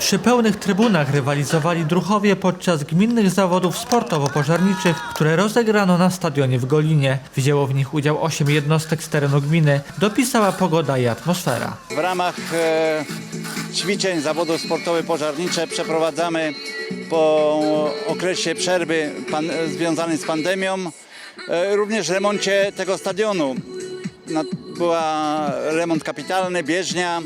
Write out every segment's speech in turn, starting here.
Przy pełnych trybunach rywalizowali druchowie podczas gminnych zawodów sportowo-pożarniczych, które rozegrano na stadionie w Golinie. Wzięło w nich udział 8 jednostek z terenu gminy. Dopisała pogoda i atmosfera. W ramach e, ćwiczeń zawodów sportowe pożarnicze przeprowadzamy po okresie przerwy pan, związanej z pandemią e, również remoncie tego stadionu. Na, była remont kapitalny, bieżnia,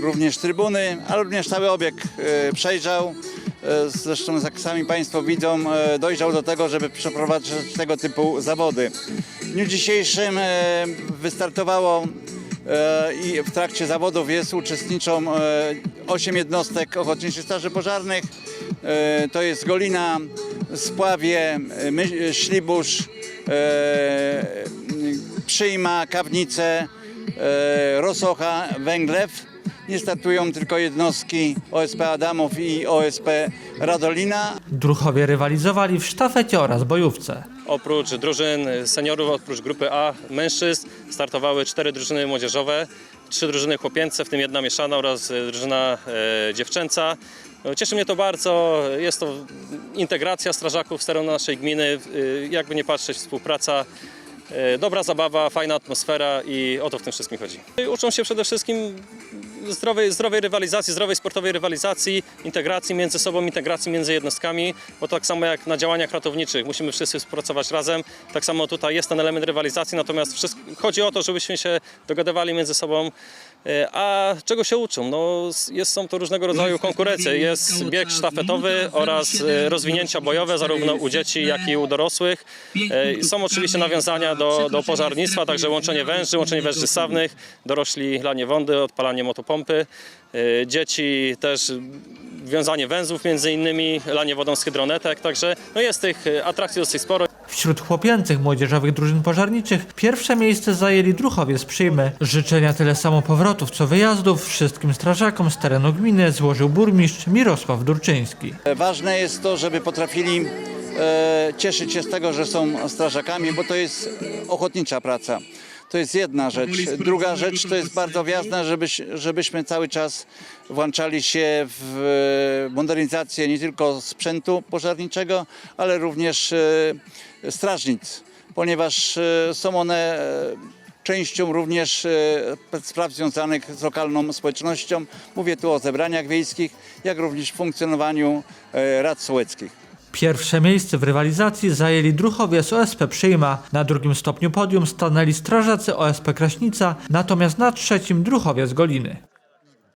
również trybuny, ale również cały obiekt e, przejrzał. E, Zresztą jak sami Państwo widzą, e, dojrzał do tego, żeby przeprowadzać tego typu zawody. W dniu dzisiejszym wystartowało i w trakcie zawodów jest uczestniczą e, 8 jednostek ochotniczych straży pożarnych. To jest Golina, Spławie, Ślibusz, Przyjma, Kawnice, Rosocha, Węglew. Nie startują tylko jednostki OSP Adamów i OSP Radolina. Druchowie rywalizowali w sztafecie oraz bojówce. Oprócz drużyn seniorów, oprócz grupy A mężczyzn startowały cztery drużyny młodzieżowe, trzy drużyny chłopięce, w tym jedna mieszana oraz e, drużyna e, dziewczęca. No, Cieszy mnie to bardzo, jest to integracja strażaków z terenu naszej gminy, e, jakby nie patrzeć, współpraca, e, dobra zabawa, fajna atmosfera i o to w tym wszystkim chodzi. Uczą się przede wszystkim zdrowej, zdrowej rywalizacji, zdrowej sportowej rywalizacji, integracji między sobą, integracji między jednostkami, bo tak samo jak na działaniach ratowniczych musimy wszyscy współpracować razem, tak samo tutaj jest ten element rywalizacji, natomiast wszystko, chodzi o to, żebyśmy się dogadywali między sobą. E, A czego się uczą? No, jest, są to różnego rodzaju konkurencje. Jest bieg sztafetowy oraz e, rozwinięcia bojowe zarówno u dzieci, jak i u dorosłych. E, Są oczywiście nawiązania do, do pożarnictwa, także łączenie węży, łączenie węży sawnych, dorośli lanie wądy, odpalanie motopompy. Dzieci też wiązanie węzłów między innymi, lanie wodą z hydronetek, także no jest tych atrakcji dosyć sporo. Wśród chłopięcych młodzieżowych drużyn pożarniczych pierwsze miejsce zajęli druchowie z Przyjmy. Życzenia tyle samo powrotów co wyjazdów wszystkim strażakom z terenu gminy złożył burmistrz Mirosław Durczyński. E, Ważne jest to, żeby potrafili e, cieszyć się z tego, że są strażakami, bo to jest ochotnicza praca. To jest jedna rzecz. Druga rzecz to jest bardzo ważne, żebyś, żebyśmy cały czas włączali się w e, modernizację nie tylko sprzętu pożarniczego, ale również e, strażnic, ponieważ e, są one częścią również spraw związanych z lokalną społecznością. Mówię tu o zebraniach wiejskich, jak również funkcjonowaniu rad sołeckich. Pierwsze miejsce w rywalizacji zajęli druchowie z OSP Przyjma. Na drugim stopniu podium stanęli strażacy OSP Kraśnica, natomiast na trzecim druchowie z Goliny.